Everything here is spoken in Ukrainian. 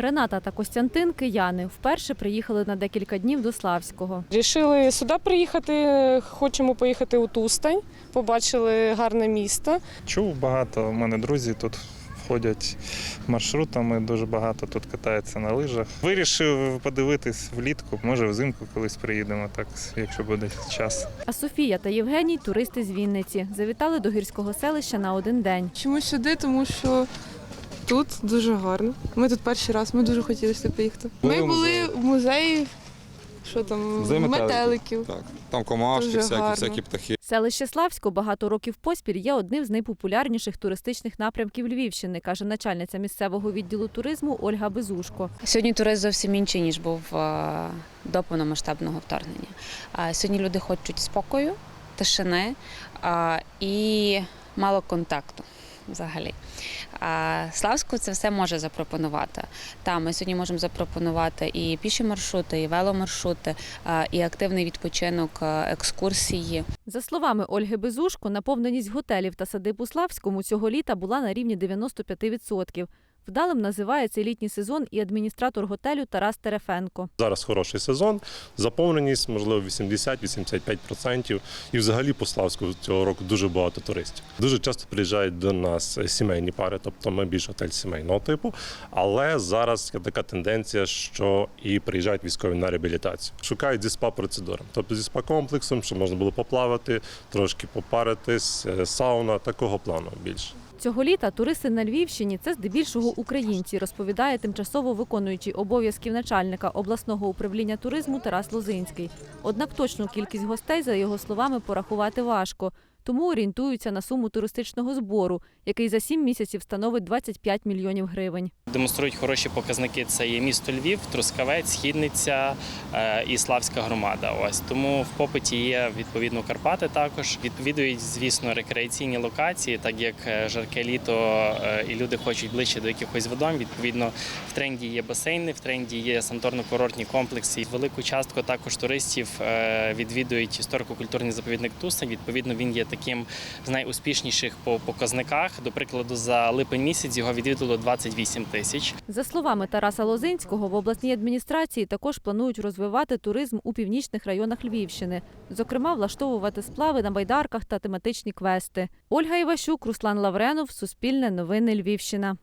Рената та Костянтин кияни вперше приїхали на декілька днів до Славського. Рішили сюди приїхати. Хочемо поїхати у Тустань. Побачили гарне місто. Чув багато. У мене друзі тут входять маршрутами, дуже багато тут катаються на лижах. Вирішив подивитись влітку, може взимку колись приїдемо, так, якщо буде час. А Софія та Євгеній туристи з Вінниці. Завітали до гірського селища на один день. Чому сюди? Тому що тут дуже гарно. Ми тут перший раз, ми дуже хотіли сюди поїхати. Були Ми були в музеї, що там, Музей метеликів. метеликів. Так, там комашки, Дуже всякі, гарно. всякі птахи. Селище Славсько багато років поспіль є одним з найпопулярніших туристичних напрямків Львівщини, каже начальниця місцевого відділу туризму Ольга Безушко. Сьогодні туризм зовсім інший, ніж був е, до повномасштабного вторгнення. Сьогодні люди хочуть спокою, тишини і мало контакту взагалі. А Славську це все може запропонувати. Там ми сьогодні можемо запропонувати і піші маршрути, і веломаршрути, і активний відпочинок, екскурсії. За словами Ольги Безушко, наповненість готелів та садиб у Славському цього літа була на рівні 95%. Вдалим називає цей літній сезон і адміністратор готелю Тарас Терефенко. Зараз хороший сезон, заповненість, можливо, 80-85%. І взагалі по Славську цього року дуже багато туристів. Дуже часто приїжджають до нас сімейні пари, тобто ми більш готель сімейного типу. Але зараз є така тенденція, що і приїжджають військові на реабілітацію. Шукають зі спа процедурами, тобто зі спа комплексом, щоб можна було поплавати, трошки попаритись, е, сауна такого плану більше. Цього літа туристи на Львівщині це здебільшого українці, розповідає тимчасово виконуючий обов'язків начальника обласного управління туризму Тарас Лозинський. Однак точну кількість гостей, за його словами, порахувати важко. Тому орієнтуються на суму туристичного збору, який за сім місяців становить 25 мільйонів гривень. Демонструють хороші показники. Це є місто Львів, Трускавець, Східниця е, і Славська громада. Ось тому в попиті є відповідно Карпати. Також відвідують, звісно, рекреаційні локації, так як е, жарке літо е, і люди хочуть ближче до якихось водойм. Відповідно, в тренді є басейни, в тренді є санаторно-курортні комплекси. Велику частку також туристів відвідують історико-культурний заповідник Тусань. Відповідно, він є таким з найуспішніших по показниках. До прикладу, за липень місяць його відвідало 28 тисяч. За словами Тараса Лозинського, в обласній адміністрації також планують розвивати туризм у північних районах Львівщини, зокрема, влаштовувати сплави на байдарках та тематичні квести. Ольга Іващук, Руслан Лавренов, Суспільне новини Львівщина.